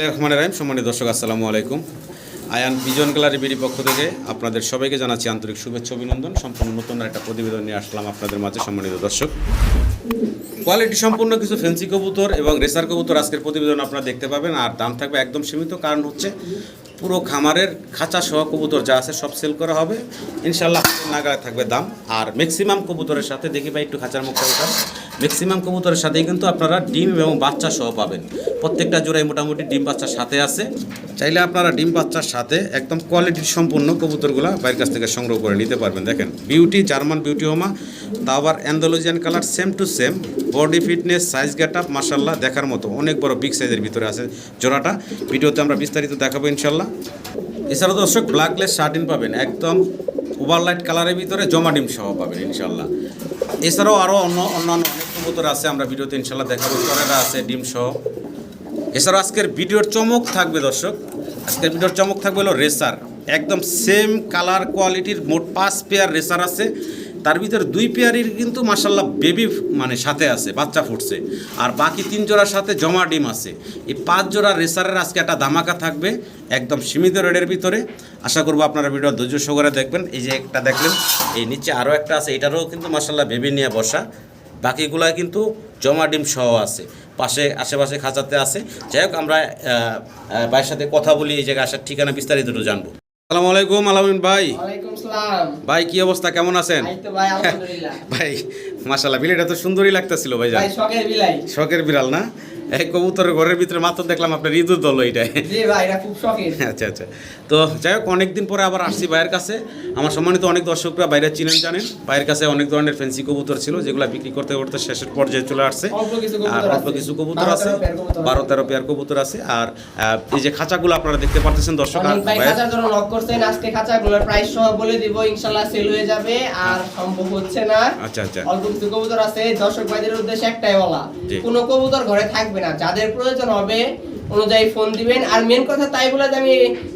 রহমান রাহিম। সম্মানিত দর্শক, আসসালামু আলাইকুম। আয়ান ভিজন গ্যালারি বিডি পক্ষ থেকে আপনাদের সবাইকে জানাচ্ছি আন্তরিক শুভেচ্ছা অভিনন্দন। সম্পূর্ণ নতুন একটা প্রতিবেদন নিয়ে আসলাম আপনাদের মাঝে, সম্মানিত দর্শক। কোয়ালিটি সম্পূর্ণ কিছু ফেন্সি কবুতর এবং রেসার কবুতর আজকের প্রতিবেদন আপনারা দেখতে পাবেন। আর দাম থাকবে একদম সীমিত। কারণ হচ্ছে পুরো খামারের খাঁচা সহ কবুতর যা আছে সব সেল করা হবে। ইনশাল্লাহ হাতের থাকবে দাম। আর ম্যাক্সিমাম কবুতরের সাথে, দেখি ভাই একটু খাঁচার মুখটা ম্যাক্সিমাম কবুতরের সাথেই কিন্তু আপনারা ডিম এবং বাচ্চা সহ পাবেন। প্রত্যেকটা জোড়াই মোটামুটি ডিম বাচ্চার সাথে আছে। চাইলে আপনারা ডিম বাচ্চার সাথে একদম কোয়ালিটির সম্পূর্ণ কবুতরগুলো বাইরের কাছ থেকে সংগ্রহ করে নিতে পারবেন। দেখেন বিউটি জার্মান বিউটি হোমা তা আবার অ্যান্ডোলজিয়ান colour same to same body fitness size get up দেখার মতো। অনেক বড় বিগ সাইজের ভিতরে আছে জোড়াটা। ভিডিওতে আমরা বিস্তারিত দেখাবো ইনশাল্লাহ এছাড়াও দর্শক ব্ল্যাকলেস শার্টিন পাবেন। একদম ওভারলাইট কালারের ভিতরে জমা ডিম সহ পাবেন ইনশাল্লাহ এছাড়াও আরও অন্য, অন্যান্য অনেক আছে, আমরা ভিডিওতে ইনশাল্লাহ দেখাবো। চরেরা আছে, ডিম সহ। এছাড়াও আজকের ভিডিওর চমক থাকবে দর্শক। আজকের ভিডিওর চমক থাকবে হলো রেসার একদম সেম কালার কোয়ালিটির মোট পাঁচ পেয়ার রেসার আছে। তার ভিতরে দুই পেয়ারের কিন্তু মাসাল্লাহ বেবি মানে সাথে আছে, বাচ্চা ফুটছে। আর বাকি তিন জোড়ার সাথে জমা ডিম আছে। এই পাঁচ জোড়া রেসারের আজকে একটা ধামাকা থাকবে, একদম সীমিত রেডের ভিতরে। আশা করব আপনারা ভিডিও ধৈর্য সহকারে দেখবেন। এই যে একটা দেখলেন, এই নিচে আরও একটা আছে, এটারও কিন্তু মাসাল্লাহ বেবি নিয়ে বসা। বাকিগুলা কিন্তু জমা ডিম সহ আছে। পাশে, আশেপাশে খাঁচাতে আছে। যাই হোক, আমরা ভাইয়ের সাথে কথা বলি, এই জায়গায় আসার ঠিকানা বিস্তারিত জানব। আসসালামু আলাইকুম, আলামিন ভাই। ভাই কি অবস্থা? কেমন আছেন? ভাই মাসাল্লাহ বিলাইটা তো সুন্দরই লাগতেছিল ভাই ভাই শখের বিড়াল না? এই কবুতরের ঘরের ভিতরে মাত্র দেখলাম আপনার ইঁদুর দল এইটাই আচ্ছা আচ্ছা। তো যাই হোক অনেকদিন পরে আবার আসছি ভাইয়ের কাছে। আমার সম্মানিত অনেক দর্শকরা বাইরে চিনেন জানেন। ভাইয়ের কাছে অনেক ধরনের ফ্যান্সি কবুতর ছিল যেগুলো বিক্রি করতে করতে শেষের পর্যায়ে চলে আসছে। আর অল্প কিছু কবুতর আছে। বারো তেরো পেয়ার কবুতর আছে। আর এই যে খাঁচাগুলো আপনারা দেখতে পারতেছেন দর্শক আর অনেক ভাই ভাইয়ের- খাঁচার জন্য লক করছেন। আজকে খাঁচাগুলোর প্রাইস সহ বলে দিব ইনশাআল্লাহ সেল হয়ে যাবে। আর সম্ভব হচ্ছে না। আচ্ছা আচ্ছা। অল্প কিছু কবুতর আছে। দর্শক ভাইদের উদ্দেশ্যে একটাই বলা। কোনো কবুতর ঘরে থাকবে না যাদের প্রয়োজন হবে অনুযায়ী ফোন দিবেন। আর মেন কথা তাই বলে যে আমি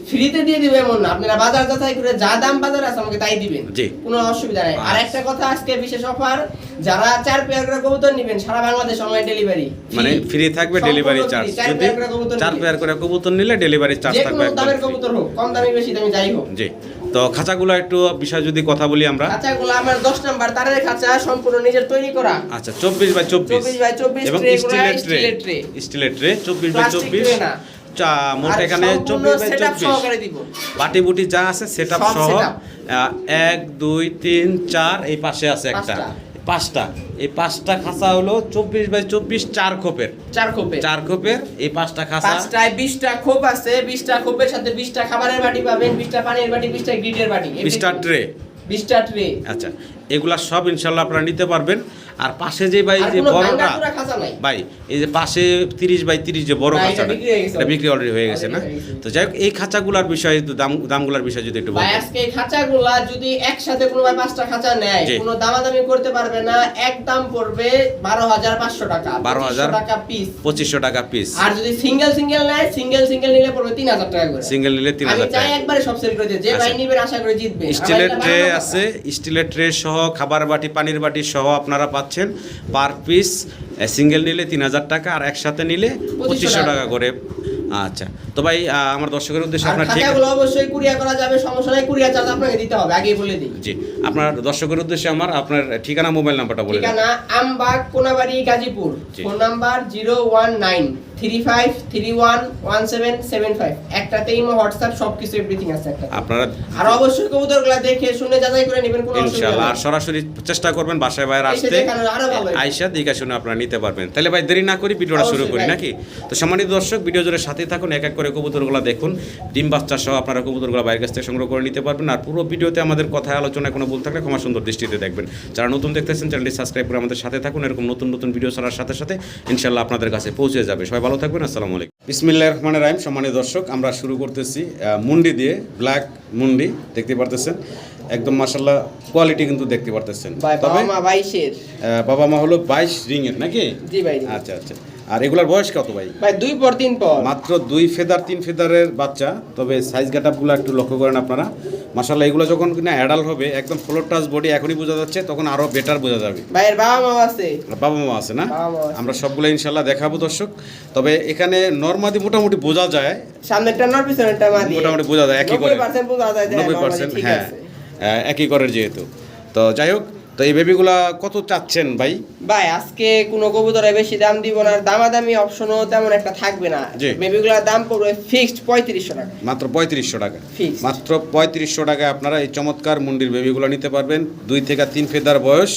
ফ্রিতে দিয়ে দিব এমন না। আপনারা বাজার যাচাই করে যা দাম বাজার আছে আমাকে তাই দিবেন। কোনো অসুবিধা নাই। আর। একটা কথা আজকে বিশেষ অফার যারা চার পেয়ার করে কবুতর নেবেন সারা বাংলাদেশ অনলাইন ডেলিভারি মানে ফ্রি থাকবে ডেলিভারি চার্জ চার যদি চার। পেয়ার করে কবুতর নিলে ডেলিভারি চার্জ থাকবে দামের। কবুতর হোক কম দামি বেশি দামি যাই হোক। জি। তো খাঁচাগুলো একটু বিষয় যদি কথা বলি আমরা। খাঁচাগুলো আমার দশ নাম্বার তারের খাঁচা সম্পূর্ণ নিজের তৈরি করা। আচ্ছা চব্বিশ বাই চব্বিশ। 24 বাই 24 এবং স্টিলের ট্রে। স্টিলের ট্রে। চব্বিশ বাই Plastic চব্বিশ। tray না। চা মোট এখানে সম্পূর্ণ চব্বিশ বাই setup চব্বিশ। সহকারে দিব। বাটি বুটি যা আছে সেট সব সহ এক দুই তিন চার এই পাশে আছে একটা। পাঁচটা। এই পাঁচটা খাঁচা হলো চব্বিশ বাই চব্বিশ চার খোপের। চার খোপের। চার খোপের এই পাঁচটা খাঁচা। পাঁচটায় বিশটা খোপ আছে বিশটা খোপের সাথে বিশটা খাবারের বাটি পাবেন বিশটা পানির বাটি বিশটা গ্রিডের বাটি। বিশটা ট্রে। বিশটা ট্রে। আচ্ছা এগুলা সব ইনশাল্লাহ আপনারা নিতে পারবেন। আর পাশে যে ভাই যে বড়টা। ভাই এই যে পাশে তিরিশ বাই তিরিশ যে বড় খাঁচাটা বিক্রি এটা বিক্রি অলরেডি। হয়ে গেছে না। তো যাই হোক এই খাঁচাগুলার বিষয়ে দাম দামগুলার বিষয়ে যদি একটু বলতেন। আজকে এই খাঁচাগুলা যদি একসাথে কোনো ভাই পাঁচটা খাঁচা নেয় কোনো দামাদামি করতে পারবে না এক দাম পড়বে বারো হাজার পাঁচশো টাকা 12,000 টাকা পিস পঁচিশশো টাকা পিস আর যদি সিঙ্গেল সিঙ্গেল নেয় সিঙ্গেল সিঙ্গেল নিলে পড়বে তিন হাজার টাকা করে। সিঙ্গেল নিলে তিন হাজার টাকা। একবারে সব সেল করে যে ভাই আচ্ছা। নিবেন আশা করে জিতবে। স্টিলের ট্রে আছে স্টিলের ট্রে সহ খাবার বাটি পানির বাটি সহ আপনারা পাচ্ছেন পার পিস সিঙ্গেল নিলে তিন হাজার টাকা আর একসাথে নিলে পঁচিশশো টাকা। করে। আচ্ছা তো ভাই আমার দর্শকের উদ্দেশ্যে আপনার ঠিক অবশ্যই কুরিয়া করা যাবে সমস্যা নাই কুরিয়া চার্জ আপনাকে দিতে হবে আগেই বলে দিই। জি আপনার দর্শকের উদ্দেশ্যে আমার আপনার ঠিকানা মোবাইল নাম্বারটা বলে ঠিকানা Ambag Konabari Gazipur. Phone number zero one nine. Three five three one one seven seven five একটাতে ইমো হোয়াটসঅ্যাপ সবকিছু এভরিথিং আছে একটা। আপনারা আর অবশ্যই কবুতরগুলো দেখে শুনে যাচাই করে নেবেন কোনো ইনশাআল্লাহ। আর সরাসরি চেষ্টা করবেন বাসায় বাইরে আসতে। দেখানোর আরও ভালো হবে। আইসা দেখে শুনে আপনারা নিতে পারবেন। তাহলে ভাই দেরি না করি ভিডিওটা শুরু করি নাকি? তো সম্মানিত দর্শক ভিডিও জুড়ে সাথে থাকুন এক এক করে কবুতরগুলো দেখুন। ডিম বাচ্চা সহ আপনারা কবুতরগুলো বাইরের কাছ থেকে সংগ্রহ করে নিতে পারবেন। আর পুরো ভিডিওতে আমাদের কথায় আলোচনায় কোনো ভুল থাকলে ক্ষমা সুন্দর দৃষ্টিতে দেখবেন। যারা নতুন দেখতেছেন চ্যানেলটি সাবস্ক্রাইব করে আমাদের সাথে থাকুন। এরকম নতুন নতুন ভিডিও ছাড়ার সাথে সাথে ইনশাল্লাহ আপনাদের কাছে পৌঁছে যাবে। সবাই ভালো থাকবেন আসসালামু আলাইকুম। বিসমিল্লা রহমানের রাহিম সম্মানীয় দর্শক আমরা শুরু করতেছি আহ, মুন্ডি দিয়ে ব্ল্যাক মুন্ডি দেখতে পারতেছেন? একদম মাসাল্লাহ কোয়ালিটি কিন্তু দেখতে পারতেছেন। তবে বাবা মা বাবা মা হলো বাইশ রিং এর নাকি? জি ভাই আচ্ছা আচ্ছা। আর এগুলার বয়স কত ভাই? ভাই দুই পর তিন পর। মাত্র দুই ফেদার তিন ফেদারের বাচ্চা তবে সাইজ গাটাপগুলো একটু লক্ষ্য করেন আপনারা। মাসাল্লাহ এগুলো যখন কিনা অ্যাডাল্ট হবে একদম ফ্লোর টাচ বডি এখনই বোঝা যাচ্ছে তখন আরও বেটার বোঝা যাবে। ভাইয়ের বাবা মা আছে। বাবা মা আছে না। আমরা সবগুলো ইনশাল্লাহ দেখাবো দর্শক। তবে এখানে নর্মাদি মোটামুটি বোঝা যায়। সামনেরটা নর পিছনেরটা মাদি। মোটামুটি বোঝা যায় একই করে। 90% বোঝা যায় যে নব্বই normally পার্সেন্ট ঠিক হ্যাঁ একই করে যেহেতু। তো যাই হোক তো এই বেবিগুলা কত চাচ্ছেন ভাই? ভাই আজকে কোনো কবুতরে বেশি দাম দিব না আর দামাদামি অপশনও তেমন একটা থাকবে না। বেবিগুলোর দাম পড়বে ফিক্সড পঁয়ত্রিশশো টাকা। মাত্র পঁয়ত্রিশশো টাকা. মাত্র পঁয়ত্রিশশো টাকায় আপনারা এই চমৎকার মুন্ডির বেবিগুলো নিতে পারবেন। দুই থেকে তিন ফেদার বয়স।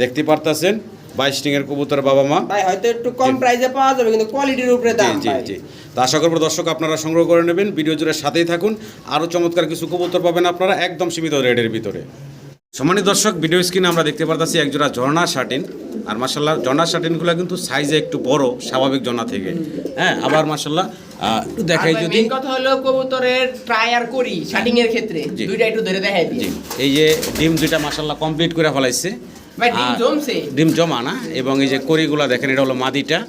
দেখতে পারতাছেন বাইশ টিংয়ের কবুতর বাবা মা। ভাই হয়তো একটু কম প্রাইসে পাওয়া যাবে কিন্তু কোয়ালিটির উপরে দাম জি। জি। তো আশা করব দর্শক আপনারা সংগ্রহ করে নেবেন। ভিডিও জুড়ে সাথেই থাকুন। আরও চমৎকার কিছু কবুতর পাবেন আপনারা একদম সীমিত রেটের ভিতরে। সম্মানিত দর্শক ভিডিও স্ক্রিনে আমরা দেখতে পারতাছি একজোড়া ঝর্ণা শার্টিন। আর মাসাল্লাহ ঝর্ণা শার্টিনগুলো কিন্তু সাইজে একটু বড় স্বাভাবিক জনা থেকে। হ্যাঁ আবার একটু দেখাই যদি। কথা হলো কবুতরের ট্রাই আর করি শাটিং এর ক্ষেত্রে। দুইটা একটু ধরে দেখাই দিই। এই যে ডিম দুইটা মাসাল্লাহ কমপ্লিট করে ফেলাইছে। ডিম আর- ডিম জমা না এবং এই যে করিগুলা দেখেন এটা হলো মাদিটা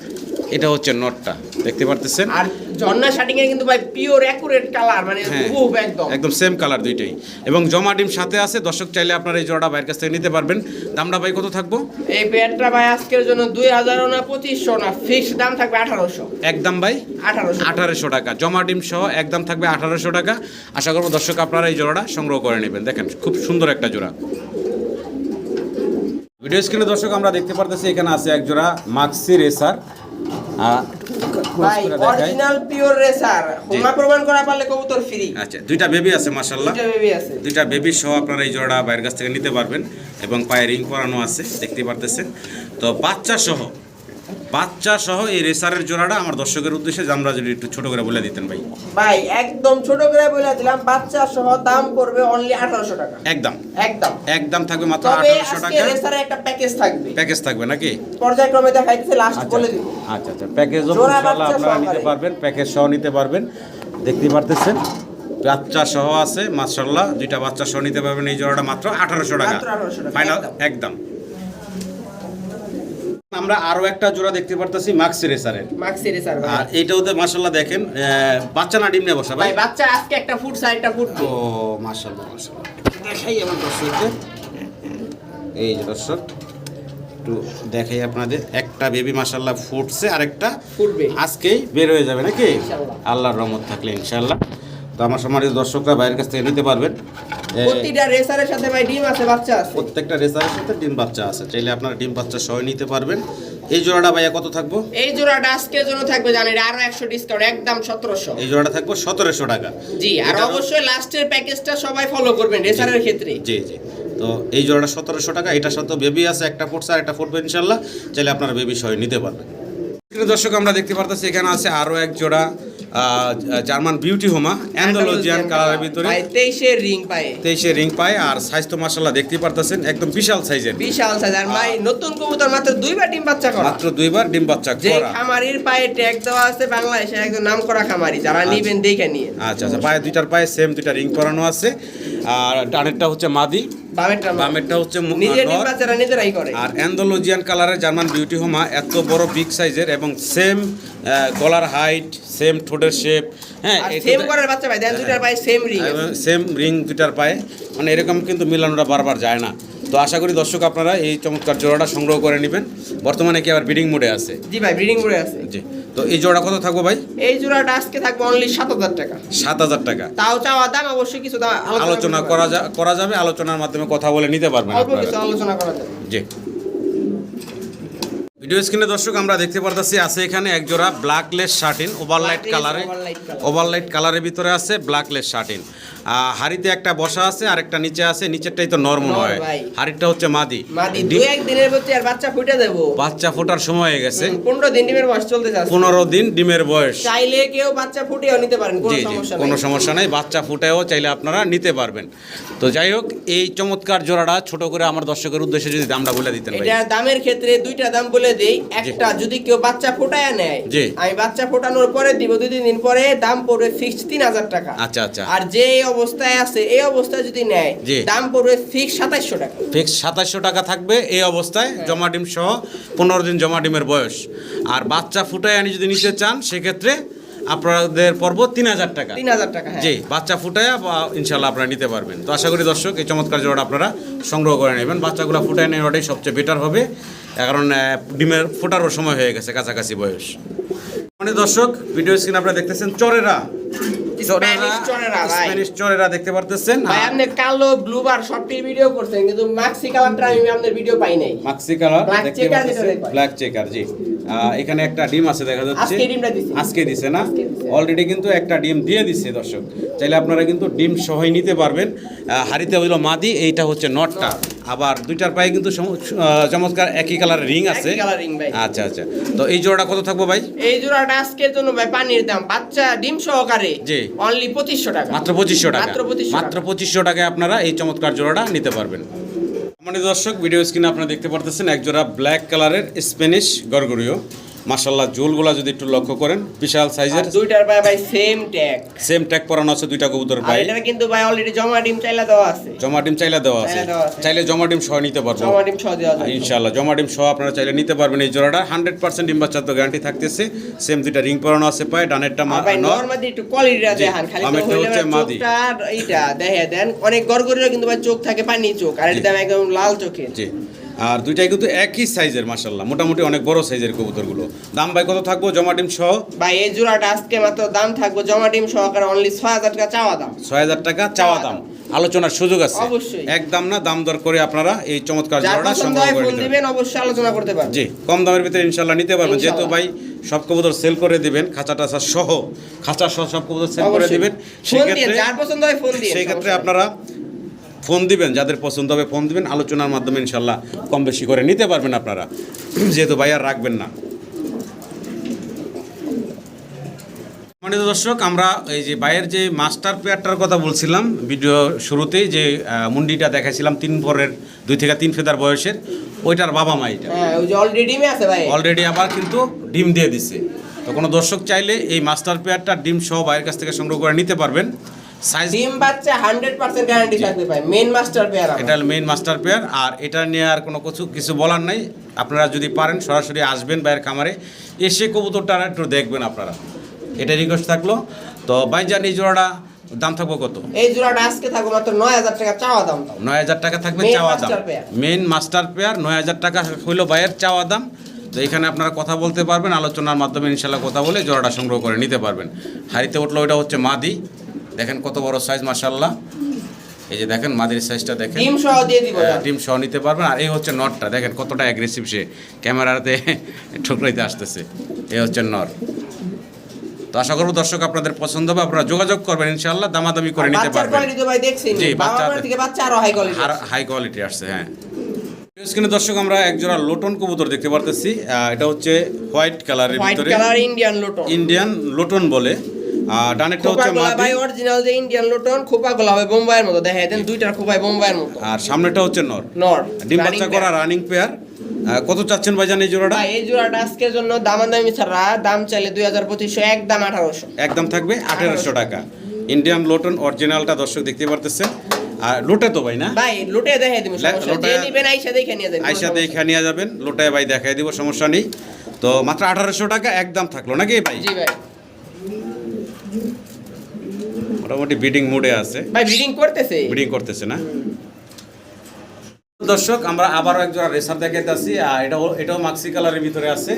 এটা হচ্ছে নটটা দেখতে পারতেছেন? আর ঝর্ণা শাটিং এর কিন্তু ভাই পিওর অ্যাকুরেট কালার মানে হ্যাঁ হুবহু একদম। একদম সেম কালার দুইটাই। এবং জমা ডিম সাথে আছে দর্শক চাইলে আপনারা এই জোড়াটা কাছ থেকে নিতে পারবেন। দামটা ভাই কত থাকব? এই ভাই আজকের জন্য দুই হাজারও না পঁচিশশো না দাম থাকবে আঠারোশো। একদম ভাই? আঠারোশো। আঠারোশো টাকা। জমা ডিম সহ একদম থাকবে আঠারোশো টাকা। আশা করব দর্শক আপনারা এই জোড়াটা সংগ্রহ করে নেবেন। দেখেন খুব সুন্দর একটা জোড়া। ভিডিও স্ক্রিনে দর্শক আমরা দেখতে পারতেছি এখানে আছে এক জোড়া মাক্সি রেসার ভাই অরিজিনাল পিওর রেসার হোমা প্রমাণ করা পারলে কবুতর ফ্রি আচ্ছা দুইটা বেবি আছে মাশাআল্লাহ। দুইটা বেবি আছে। দুইটা বেবি সহ আপনারা এই জোড়া বাইরের কাছ থেকে নিতে পারবেন। এবং পায়ে রিং করানো আছে দেখতে পারতেছেন। তো বাচ্চা সহ বাচ্চা সহ এই রেসারের জোড়াটা আমার দর্শকের উদ্দেশ্যে আমরা যদি একটু ছোট করে বলে দিতেন ভাই। ভাই একদম ছোট করে বলে দিলাম বাচ্চা সহ দাম পড়বে অনলি আঠারোশো টাকা। একদম। একদম। একদম থাকবে মাত্র তবে আঠারোশো আজকে টাকা রেসারে একটা প্যাকেজ থাকবে। প্যাকেজ থাকবে নাকি? পর্যায়ক্রমে দেখাইতেছে লাস্ট বলে দিব। আচ্ছা আচ্ছা প্যাকেজও জোড়া ইনশাআল্লাহ আপনারা নিতে পারবেন প্যাকেজ সহ নিতে পারবেন। দেখতে পারতেছেন? বাচ্চা সহ আছে মাশাল্লাহ দুইটা বাচ্চা সহ নিতে পারবেন এই জোড়াটা মাত্র আঠারোশো 1800 টাকা, ফাইনাল একদম। আমরা আরও একটা জোড়া দেখতে পারতেছি মাক্সি রেসারের মাক্সি রেসার আর আর এইটাতে মাশাল্লাহ দেখেন বাচ্চা না ডিম নিয়ে বসা ভাই? বাচ্চা আজকে একটা ফুট আর একটা ফুট ও মাশাল্লাহ মাশাল্লাহ দেখাই আমার দর্শকদের এই যে দর্শক একটু দেখাই আপনাদের একটা বেবি মাশাল্লাহ ফুটছে আর একটা ফুটবে। আজকেই বের হয়ে যাবে নাকি? ইনশাআল্লাহ। আল্লাহর রহমত থাকলে ইনশাল্লাহ তো আমার সম্মানিত দর্শকরা বাইরের কাছ থেকে নিতে পারবেন। প্রতিটা রেসারের সাথে ভাই ডিম আছে বাচ্চা আছে। প্রত্যেকটা রেসারের সাথে ডিম বাচ্চা আছে। চাইলে আপনারা ডিম বাচ্চা সহ নিতে পারবেন। এই জোড়াটা ভাইয়া কত থাকব? এই জোড়াটা আজকের জন্য থাকবে জানেন আরও একশো ডিসকাউন্ট একদম সতেরোশো। এই জোড়াটা থাকব সতেরোশো টাকা। জি আর অবশ্যই লাস্টের প্যাকেজটা সবাই ফলো করবেন রেসারের ক্ষেত্রে। জি জি। তো এই জোড়াটা সতেরোশো টাকা এটার সাথে বেবি আছে একটা ফুটছে আর একটা ফুটবে ইনশাল্লাহ চাইলে আপনারা বেবি সহ নিতে পারবেন। দর্শক আমরা দেখতে পারতেছি এখানে আছে আরও এক জোড়া জার্মান বিউটি হোমা অ্যান্ডোলজিয়ান কালারের ভিতরে। তেইশের রিং পায়। তেইশে রিং পায় আর সাইজ তো মার্শাল্লাহ দেখতে পারতেছেন একদম বিশাল সাইজের বিশাল সাইজ আর ভাই নতুন কবুতর মাত্র দুইবার ডিম বাচ্চা করা। মাত্র দুইবার ডিম বাচ্চা যে করা। খামারির পায়ে ট্যাগ দেওয়া আছে বাংলাদেশের একদম নাম করা খামারি যারা নিবেন দেখে নিয়ে। আচ্ছা আচ্ছা পায়ে দুইটার পায়ে সেম দুইটা রিং করানো আছে। আর ডানেরটা হচ্ছে মাদি। বামেরটা বামেরটা হচ্ছে মু- নিজের ডিম নর। বাচ্চারা নিজেরাই করে। আর অ্যান্ডোলজিয়ান কালারের জার্মান বিউটি হোমা এত বড় বিগ সাইজের এবং সেম গলার হাইট সেম ঠোঁটের শেপ হ্যাঁ সেম করার বাচ্চা ভাই দেন পায়ে সেম রিং সেম রিং দুটার পায়ে। মানে এরকম কিন্তু মিলানোটা বারবার যায় না। তো আশা করি দর্শক আপনারা এই চমৎকার জোড়াটা সংগ্রহ করে নেবেন। বর্তমানে কি আবার বিডিং মোডে আছে? জি ভাই ব্রিডিং মোডে আছে। জি। তো এই জোড়া কত থাকব ভাই? এই জোড়াটা আজকে থাকবে অনলি সাত হাজার টাকা। সাত হাজার টাকা। তাও চাওয়া দাম অবশ্যই কিছু আলোচনা করা করা যাবে আলোচনার মাধ্যমে কথা বলে নিতে পারবেন অল্প কিছু আলোচনা করা যাবে। জি। ভিডিও স্ক্রিনে দর্শক আমরা দেখতে পারতেছি আছে এখানে এক জোড়া ব্ল্যাকলেস শার্টিন ওভারলাইট কালারে। ওভারলাইট কালারের ভিতরে আছে ব্ল্যাকলেস শার্টিন হাড়িতে একটা বসা আছে আর একটা নিচে আছে নিচেরটাই তো নর্ম নর নয় হাড়িটা হচ্ছে মাদি। মাদি দুই এক দিনের মধ্যে আর বাচ্চা ফুটে দেবো। বাচ্চা ফোটার সময় হয়ে গেছে। হুম, পনেরো দিন ডিমের বয়স চলতে যাচ্ছে। পনেরো দিন ডিমের বয়স। চাইলে কেউ বাচ্চা ফুটিয়েও নিতে পারেন কোনো সমস্যা কোনো নেই। সমস্যা নাই। বাচ্চা ফুটেও চাইলে আপনারা নিতে পারবেন। তো যাই হোক এই চমৎকার জোড়াটা ছোট করে আমার দর্শকের উদ্দেশ্যে যদি দামটা বলে দিতেন ভাই। এটা দামের ক্ষেত্রে দুইটা দাম বলে দেই একটা যদি কেউ বাচ্চা ফোটায় নেয় আমি বাচ্চা ফোটানোর পরে দিব দুই তিন দিন পরে দাম পড়বে তিন হাজার টাকা। আচ্ছা আচ্ছা। আর যে এই অবস্থায় আছে এই অবস্থায় যদি নেয় দাম পড়বে ফিক্স সাতাইশশো টাকা। ফিক্স সাতাশশো টাকা থাকবে এই অবস্থায় জমা ডিম সহ পনেরো দিন জমা ডিমের বয়স। আর বাচ্চা ফুটায় আনি যদি নিতে চান সেক্ষেত্রে আপনাদের পর্ব তিন হাজার টাকা। তিন হাজার টাকা হ্যাঁ। জি বাচ্চা ফুটায় ইনশাল্লাহ আপনারা নিতে পারবেন। তো আশা করি দর্শক এই চমৎকার জোড়াটা আপনারা সংগ্রহ করে নেবেন। বাচ্চাগুলো ফুটায় নেওয়াটাই সবচেয়ে বেটার হবে। কারণ ডিমের ফোটারও সময় হয়ে গেছে, কাছাকাছি বয়স মানে দর্শক ভিডিও স্ক্রিন আপনারা দেখতেছেন চরেরা। স্প্যানিশ চরেরা দেখতে পারতেছেন। ভাই আপনি কালো ব্লু বার সবটির ভিডিও করছেন কিন্তু মাক্সি কালারটা আমি আপনার ভিডিও পাই নাই। মাক্সি কালার দেখতে পাচ্ছেন ব্ল্যাক চেকার জি। এখানে একটা ডিম আছে দেখা যাচ্ছে। আজকে ডিমটা দিছে। আজকে দিছে না? অলরেডি কিন্তু একটা ডিম দিয়ে দিছে দর্শক। চাইলে আপনারা কিন্তু ডিম সহই নিতে পারবেন। হাড়িতে হইল মাদি এইটা হচ্ছে নটটা। আবার দুইটার পায়ে কিন্তু চমৎকার একই কালারের রিং আছে। আচ্ছা আচ্ছা। তো এই জোড়াটা কত থাকব ভাই? এই জোড়াটা আজকের জন্য ভাই পানির দাম। বাচ্চা ডিম সহকারে। জি। অনলি পঁচিশশো টাকা। মাত্র পঁচিশশো টাকা। মাত্র 2500 মাত্র পঁচিশশো টাকায় আপনারা এই চমৎকার জোড়াটা নিতে পারবেন। মানে দর্শক ভিডিও স্ক্রিনে আপনারা দেখতে পারতেছেন এক জোড়া ব্ল্যাক কালারের স্প্যানিশ গরগরীয় মাশাল্লাহ জুলগুলা যদি একটু লক্ষ্য করেন বিশাল সাইজের। দুইটার ভাই ভাই সেম ট্যাগ সেম ট্যাগ পরানো আছে দুইটা কবুতর ভাই। এটার কিন্তু ভাই অলরেডি জমা ডিম চাইলা দেওয়া আছে। জমা ডিম চাইলে দেওয়া আছে। চাইলে আছে। জমা ডিম সহ নিতে পারব। জমা ডিম সহ দেওয়া যায় ইনশাল্লাহ জমা ডিম সহ আপনারা চাইলে নিতে পারবেন এই জোড়াটা। হান্ড্রেড পার্সেন্ট ডিম বাচ্চার তো গ্যারান্টি থাকতেছে। সেম দুইটা রিং পরানো আছে পায়ে ডানেরটা মা ভাই নর নরমালি একটু কোয়ালিটিটা জি, দেখান। খালি তো হইলে মাদি। এইটা দেখে দেন। অনেক গরগরিরও কিন্তু ভাই চোখ থাকে পানি চোখ। আর এটা একদম লাল চোখের। জি। আর দুইটাই কিন্তু একই সাইজের মাশাল্লাহ মোটামুটি অনেক বড় সাইজের কবুতরগুলো। দাম ভাই কত থাকব? জমা ডিম সহ? ভাই এই জোড়াটা আজকে মাত্র দাম থাকবে জমা ডিম সহকারে অনলি ছয় হাজার টাকা চাওয়া দাম। ছয় হাজার টাকা চাওয়া দাম। আলোচনার সুযোগ আছে। অবশ্যই। একদম না দাম দর করে আপনারা এই চমৎকার জোড়াটা সংগ্রহ করে। দিবেন অবশ্যই আলোচনা করতে পারবেন। জি কম দামের ভিতরে ইনশাল্লাহ নিতে পারবেন। যেহেতু ভাই সব কবুতর সেল করে দিবেন খাঁচা টাচা সহ খাঁচা সহ সব কবুতর সেল করে দিবেন ফোন সেক্ষেত্রে যার পছন্দ হয় ফোন দিয়ে সেই ক্ষেত্রে আপনারা ফোন দিবেন যাদের পছন্দ হবে ফোন দিবেন আলোচনার মাধ্যমে ইনশাল্লাহ কম বেশি করে নিতে পারবেন আপনারা। যেহেতু ভাই আর রাখবেন না। মানে দর্শক আমরা এই যে বাইরের যে মাস্টার পেয়ারটার কথা বলছিলাম ভিডিও শুরুতেই যে মুন্ডিটা দেখাইছিলাম তিন ভরের দুই থেকে তিন ফেদার বয়সের ওইটার বাবা মা এটা। হ্যাঁ ওই যে অলরেডি ডিমে আছে ভাই। অলরেডি আবার কিন্তু ডিম দিয়ে দিছে। তো কোনো দর্শক চাইলে এই মাস্টার পেয়ারটা ডিম সহ বাইরের কাছ থেকে সংগ্রহ করে নিতে পারবেন। সাইজ ডিম বাচ্চা হান্ড্রেড পার্সেন্ট গ্যারান্টি থাকবে ভাই মেন মাস্টার পেয়ার এটা মেইন মাস্টার পেয়ার আর এটা নিয়ে আর কোনো কিছু কিছু বলার নাই। আপনারা যদি পারেন সরাসরি আসবেন বাইরের খামারে। এসে কবুতরটা একটু দেখবেন আপনারা। এটা রিকোয়েস্ট থাকল। তো বাইজান এই জোড়াটা দাম থাকব কত? এই জোড়াটা আজকে থাকবে মাত্র নয় হাজার টাকা চাওয়া দাম। তাও। নয় হাজার টাকা থাকবে চাওয়া দাম। মেইন মাস্টার পেয়ার নয় হাজার টাকা হইল বাইয়ের চাওয়া দাম। তো এখানে আপনারা কথা বলতে পারবেন আলোচনার মাধ্যমে ইনশাল্লাহ কথা বলে জোড়াটা সংগ্রহ করে নিতে পারবেন। হাড়িতে উঠল ওটা হচ্ছে মাদি। দেখেন কত বড় সাইজ মাসাল্লাহ এই যে দেখেন মাদির সাইজটা দেখেন। ডিম সহ দিয়ে দিব হ্যাঁ, ডিম সহ নিতে পারবেন। আর এই হচ্ছে নটটা দেখেন কতটা অ্যাগ্রেসিভ সে। ক্যামেরাতে ঠুকরাইতে আসতেছে। এই হচ্ছে নর। তো আশা করব দর্শক আপনাদের পছন্দ হবে আপনারা যোগাযোগ করবেন ইনশাল্লাহ দামাদামি করে নিতে পারবেন। জি, বাচ্চা- আরও হাই কোয়ালিটি আর হাই কোয়ালিটি আসছে হ্যাঁ। স্ক্রিনে দর্শক আমরা এক জোড়া লোটন কবুতর দেখতে পারতেছি। এটা হচ্ছে হোয়াইট কালারের হোয়াইট ভিতরে। Colour Indian Lotan. Indian Lotan বলে। আর ডানেরটা হচ্ছে মাদি। ভাই অরিজিনাল যে ইন্ডিয়ান লোটন খোপা গোলা হবে বোম্বাইয়ের মতো। দেখা দেন দুইটার খোপায় বোম্বাইয়ের মতো। আর সামনেটা হচ্ছে নর। নর। ডিম বাচ্চা করা রানিং পেয়ার কত চাচ্ছেন ভাইজান এই জোড়াটা? এই জোড়াটা আজকের জন্য দামাদামি ছাড়া দাম চাইলে দুই হাজার পঁচিশশো এক দাম আঠারোশো। একদম থাকবে আঠেরোশো টাকা। ইন্ডিয়ান লোটন অরিজিনালটা দর্শক দেখতে পারতেছেন। আর লোটে তো ভাই না? ভাই লুটে দেখে দিব সমস্যা যে নিবেন আইসা দেখে নিয়ে যাবেন আইসা দেখে নিয়ে যাবেন। লোটায় ভাই দেখাই দিব সমস্যা নেই। তো মাত্র আঠারোশো টাকা একদম থাকল নাকি ভাই? জি ভাই। মোটামুটি ব্রিডিং মুডে আছে। ভাই ব্রিডিং করতেছে? ব্রিডিং করতেছে না। দর্শক আমরা আবারও একজন রেসার দেখাইতেছি আর এটাও এটাও মাক্সি কালারের ভিতরে আছে।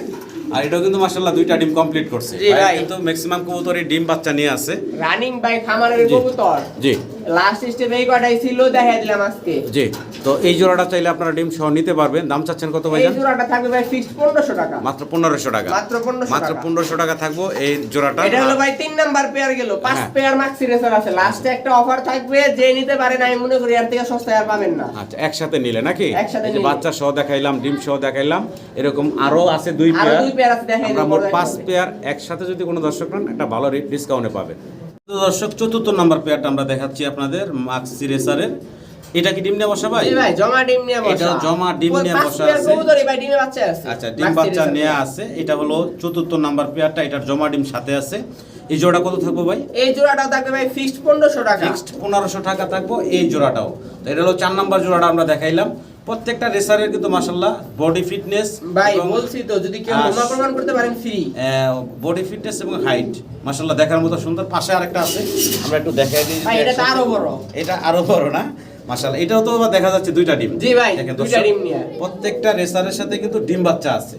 আর এটাও কিন্তু দুইটা ডিম কমপ্লিট করছে। ভাই। কিন্তু ম্যাক্সিমাম কবুতরই ডিম বাচ্চা নিয়ে আছে। রানিং বাই খামারের কবুতর। জি। লাস্ট স্টেপে এই কটাই ছিল দেখা দিলাম আজকে। জি। তো এই জোড়াটা চাইলে আপনারা ডিম সহ নিতে পারবেন। দাম চাচ্ছেন কত ভাই এই জোড়াটা থাকবে ভাই ফিক্সড পনেরোশো টাকা। মাত্র পনেরোশো টাকা। মাত্র 1500 মাত্র টাকা। পনেরোশো টাকা থাকব এই জোড়াটা। এটা হলো ভাই তিন নাম্বার পেয়ার গেল। পাঁচ হ্যাঁ। পেয়ার মাক্সি রেসার আছে। লাস্টে একটা অফার থাকবে যে নিতে পারেন আমি মনে করি আর থেকে সস্তায় আর পাবেন না। আচ্ছা একসাথে নিলে নাকি? একসাথে। বাচ্চা সহ দেখাইলাম ডিম সহ দেখাইলাম এরকম আরও আছে দুই পেয়ার পেয়ার আছে দেখাই আমরা দেবো, মোট পাঁচ পেয়ার একসাথে যদি কোনো দর্শক নেন একটা ভালো ডিসকাউন্টে পাবেন দর্শক চতুর্থ নাম্বার পেয়ারটা আমরা দেখাচ্ছি আপনাদের মাক্সি রেসারের এটা কি ডিম নিয়ে বসা ভাই? ভাই জমা ডিম নিয়ে বসা। এটা জমা ডিম নিয়ে বসা আছে। কবুতরই ভাই ডিমে বাচ্চা আছে। আচ্ছা ডিম বাচ্চা। নেওয়া আছে। এটা হলো চতুর্থ নাম্বার পেয়ারটা এটার জমা ডিম সাথে আছে। এই জোড়া কত থাকব ভাই? এই জোড়াটাও থাকবে ভাই ফিক্সড পনেরোশো টাকা। ফিক্সড পনেরোশো টাকা থাকব এই জোড়াটাও। তো এটা হলো চার নাম্বার জোড়াটা আমরা দেখাইলাম। প্রত্যেকটা রেসারের কিন্তু মাসাল্লাহ বডি ফিটনেস ভাই বলছি তো যদি কেউ আর- প্রমাণ করতে পারেন ফ্রি বডি ফিটনেস এবং হাইট মাসাল্লাহ দেখার মতো সুন্দর। পাশে আরেকটা আছে আমরা একটু দেখাই দিই ভাই এটা আরও বড়। এটা আরও বড় না? মাশাআল্লাহ এটাও তো আবার দেখা যাচ্ছে দুইটা ডিম। জি ভাই, দেখেন দুইটা ডিম নিয়ে। প্রত্যেকটা রেসারের সাথে কিন্তু ডিম বাচ্চা আছে।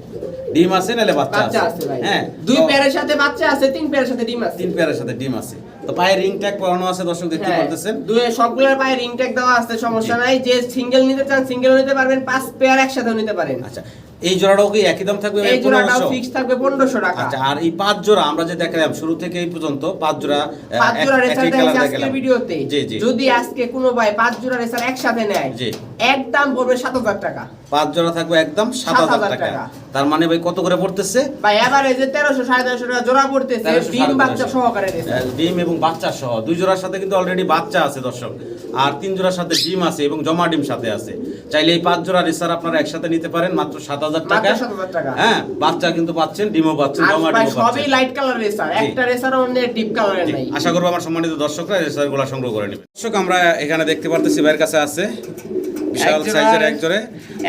ডিম আছে নালে বাচ্চা আছে। হ্যাঁ দুই পেয়ারের সাথে বাচ্চা আছে তিন পেয়ারের সাথে ডিম আছে। তিন পেয়ারের সাথে ডিম আছে। তো পায়ে রিং ট্যাগ পরানো আছে দর্শক দেখতে হ্যাঁ, পারতেছেন দুই সবগুলোর পায়ে রিং ট্যাগ দেওয়া আছে সমস্যা নাই। যে সিঙ্গেল নিতে চান সিঙ্গেল নিতে পারবেন পাঁচ পেয়ার একসাথে নিতে পারেন। আচ্ছা। এই জোড়াটাও কি একই দাম থাকবে? এই জোড়াটাও ফিক্স থাকবে পনেরোশো টাকা। আচ্ছা আর এই পাঁচ জোড়া আমরা যে দেখালাম শুরু থেকে এই পর্যন্ত পাঁচ জোড়া পাঁচ জোড়া রেসার আজকের ভিডিওতে। যদি আজকে কোনো ভাই পাঁচ জোড়া রেসার একসাথে নেয়। একদম পড়বে সাত হাজার টাকা। পাঁচ জোড়া থাকবে একদম 7,000 টাকা। তার মানে ভাই কত করে পড়তেছে? ভাই তেরোশো সাড়ে তেরোশো টাকা জোড়া পড়তেছে ডিম বাচ্চা সহকারে ডিম এবং বাচ্চা সহ। দুই জোড়ার সাথে কিন্তু অলরেডি বাচ্চা আছে দর্শক। আর তিন জোড়ার সাথে ডিম আছে এবং জমা ডিম সাথে আছে। চাইলে এই পাঁচ জোড়া রেসার আপনারা একসাথে নিতে পারেন মাত্র সাত হাজার টাকা। মাত্র 7,000 টাকা। হ্যাঁ বাচ্চা কিন্তু পাচ্ছেন ডিমও পাচ্ছেন জমা ডিমও সবই লাইট কালার রেসার। একটা রেসারও অন্য ডিপ কালারের নাই। আশা করব আমার সম্মানিত দর্শকরা রেসারগুলা সংগ্রহ করে নেবেন দর্শক আমরা এখানে দেখতে পারতেছি ভাইয়ের কাছে আছে। বিশাল সাইজের এক জোড়ে।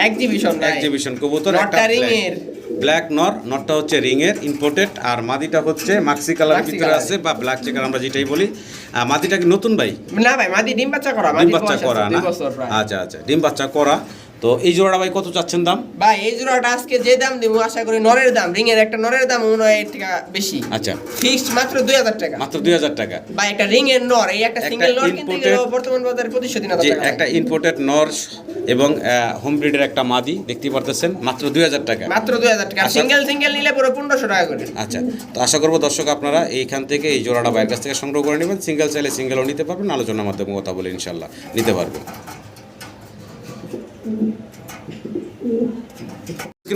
এক্সিবিশন এক্সিবিশন কবুতর রিংয়ের। ব্ল্যাক নর নটটা হচ্ছে রিংয়ের এর ইম্পোর্টেড আর মাদিটা হচ্ছে মাক্সি কালারের ভিতরে আছে বা ব্ল্যাক চেকার আমরা যেটাই বলি। আর মাদিটা কি নতুন ভাই? না ভাই মাদি ডিম বাচ্চা করা ডিম বাচ্চা করা না? আচ্ছা আচ্ছা ডিম বাচ্চা করা। তো এই জোড়াটা ভাই কত চাচ্ছেন দাম? ভাই এই জোড়াটা আজকে যে দাম দিব আশা করি নরের দাম রিং এর একটা নরের দাম মনে হয় এর থেকে বেশি। আচ্ছা। ফিক্সড মাত্র দুই হাজার টাকা। মাত্র দুই হাজার টাকা। ভাই একটা রিং এর নর এই একটা সিঙ্গেল নর কিনতে গেলেও বর্তমান বাজারে পঁচিশশো তিন হাজার যে টাকা একটা। ইম্পোর্টেড নর্স এবং হোম ব্রিডের একটা মাদি দেখতে পারতেছেন মাত্র দুই হাজার টাকা। মাত্র দুই হাজার টাকা। আচ্ছা। সিঙ্গেল সিঙ্গেল নিলে পুরো পনেরোশো টাকা করে। আচ্ছা। তো আশা করব দর্শক আপনারা এইখান থেকে এই জোড়াটা বাইরের কাছ থেকে সংগ্রহ করে নেবেন। সিঙ্গেল চাইলে সিঙ্গেলও নিতে পারবেন আলোচনার মাধ্যমে কথা বলে ইনশাল্লাহ নিতে পারবেন।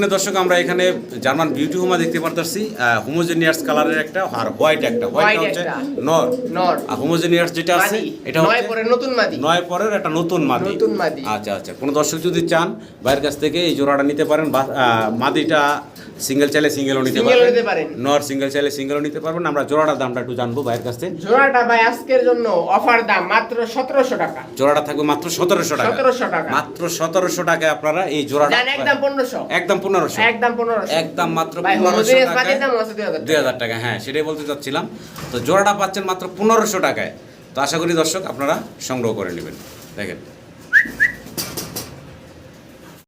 দর্শক আমরা এখানে জার্মান বিউটি হোমা দেখতে পারতেছি। হোমোজেনিয়াস কালারের একটা আর হোয়াইট একটা। হোয়াইট হচ্ছে। নর। নর। আর হোমোজেনিয়াস যেটা আছে এটা নয় পরের পরে নতুন মাদি। নয় পরের একটা নতুন মাদি। নতুন মাদি। আচ্ছা আচ্ছা। কোনো দর্শক যদি চান বাইরের কাছ থেকে এই জোড়াটা নিতে পারেন বা মাদিটা সিঙ্গেল চাইলে সিঙ্গেলও নিতে পারবেন। নর সিঙ্গেল চাইলে সিঙ্গেলও নিতে পারবেন। আমরা জোড়াটার দামটা একটু জানব বাইরের কাছ থেকে। জোড়াটা ভাই আজকের জন্য অফার দাম মাত্র সতেরোশো টাকা। জোড়াটা থাকবে মাত্র সতেরোশো টাকা। 1700 টাকা। মাত্র সতেরোশো টাকায় আপনারা এই জোড়াটা একদম পনেরোশো। একদম পনেরোশো। একদম পনেরোশো। একদম মাত্র পনেরোশো দুই হাজার টাকা হ্যাঁ সেটাই বলতে চাচ্ছিলাম। তো জোড়াটা পাচ্ছেন মাত্র পনেরোশো টাকায়। তো আশা করি দর্শক আপনারা সংগ্রহ করে নেবেন। দেখেন।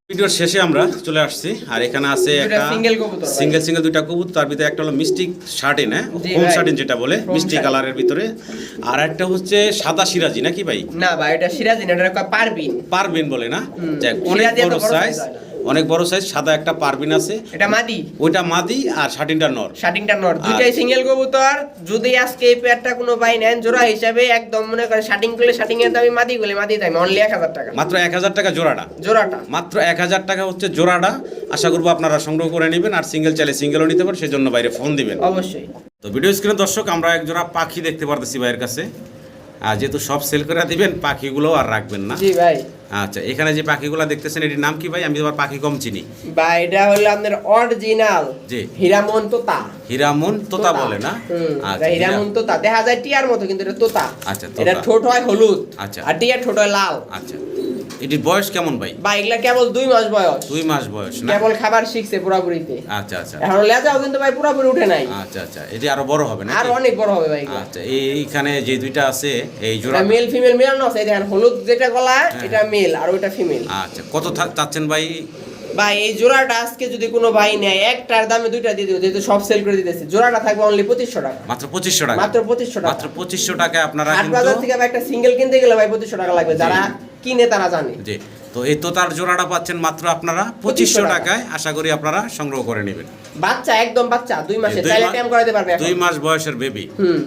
ভিডিওর শেষে আমরা চলে আসছি। আর এখানে আছে একটা সিঙ্গেল সিঙ্গেল দুইটা কবুতর। তার ভিতরে একটা হলো মিষ্টি শার্টিন হ্যাঁ? হোম শার্টিন যেটা বলে মিষ্টি কালারের ভিতরে। আর একটা হচ্ছে সাদা সিরাজি নাকি ভাই? না ভাই এটা সিরাজি না এটা পারবিন। পারবিন বলে না? অনেক বড় সাইজ। অনেক বড় সাইজ সাদা একটা পারবিন আছে। এটা মাদি? ওইটা মাদি আর শার্টিনটা নর। শার্টিংটা নর। দুইটাই সিঙ্গেল কবুতর। যদি আজকে এই পেয়ারটা কোনো ভাই নেন জোড়া হিসাবে একদম মনে করে শার্টিং করলে শার্টিং এর দামই মাদি করলে মাদি দামে অনলি এক হাজার টাকা। মাত্র এক হাজার টাকা জোড়াটা? জোড়াটা। মাত্র এক হাজার টাকা হচ্ছে জোড়াটা। আশা করব আপনারা সংগ্রহ করে নেবেন আর সিঙ্গেল চাইলে সিঙ্গেলও নিতে পারেন সেজন্য বাইরে ফোন দিবেন। অবশ্যই। তো ভিডিও স্ক্রিনে দর্শক আমরা এক জোড়া পাখি দেখতে পারতেছি ভাইয়ের কাছে। আর যেহেতু সব সেল করে দিবেন পাখিগুলো আর রাখবেন না। জি ভাই। আচ্ছা এখানে যে পাখিগুলো দেখতেছেন এটির নাম কি ভাই? আমি তোমার পাখি কম চিনি। বা এটা হলো আপনার অরিজিনাল জি। হীরামন তোতা। হীরামন তোতা বলে না? আচ্ছা হীরামন তোতা। দেখা যায় টিয়ার মতো কিন্তু এটা তোতা। আচ্ছা, এটা ঠোঁট হয় হলুদ আচ্ছা। আর টিয়ার ঠোঁট হয় লাল। আচ্ছা। এটির বয়স কেমন ভাই? বা এগুলা কেবল দুই মাস বয়স। দুই মাস বয়স না? কেবল খাবার শিখছে পুরাপুরিতে। আচ্ছা আচ্ছা। এখন লেজাও কিন্তু ভাই পুরাপুরি উঠে নাই। আচ্ছা আচ্ছা। এটি আরও বড় হবে না আর অনেক বড় হবে ভাই আচ্ছা এইখানে যে দুইটা আছে এই জোড়া মেল ফিমেল মেলানো আছে দেখেন হলুদ যেটা গলা হ্যাঁ। এটা মেল আর ওইটা ফিমেল আচ্ছা কত চাচ্ছেন ভাই? ভাই এই জোড়াটা আজকে যদি কোনো ভাই নেয় একটার দামে দুইটা দিয়ে দিবে যেহেতু সব সেল করে দিতেছে। জোড়াটা থাকবে অনলি পঁচিশশো টাকা। মাত্র পঁচিশশো টাকা? মাত্র পঁচিশশো টাকা। মাত্র পঁচিশশো টাকায় আপনারা হাট বাজার থেকে একটা সিঙ্গেল কিনতে গেলে ভাই পঁচিশশো টাকা লাগবে যারা কিনে তারা জানে। জি। তো এই তোতার জোড়াটা পাচ্ছেন মাত্র আপনারা পঁচিশশো টাকায়। আশা করি আপনারা সংগ্রহ করে নেবেন। বাচ্চা একদম বাচ্চা দুই মাসে চাইলে মা- করাতে পারবে দুই মাস বয়সের বেবি হুম।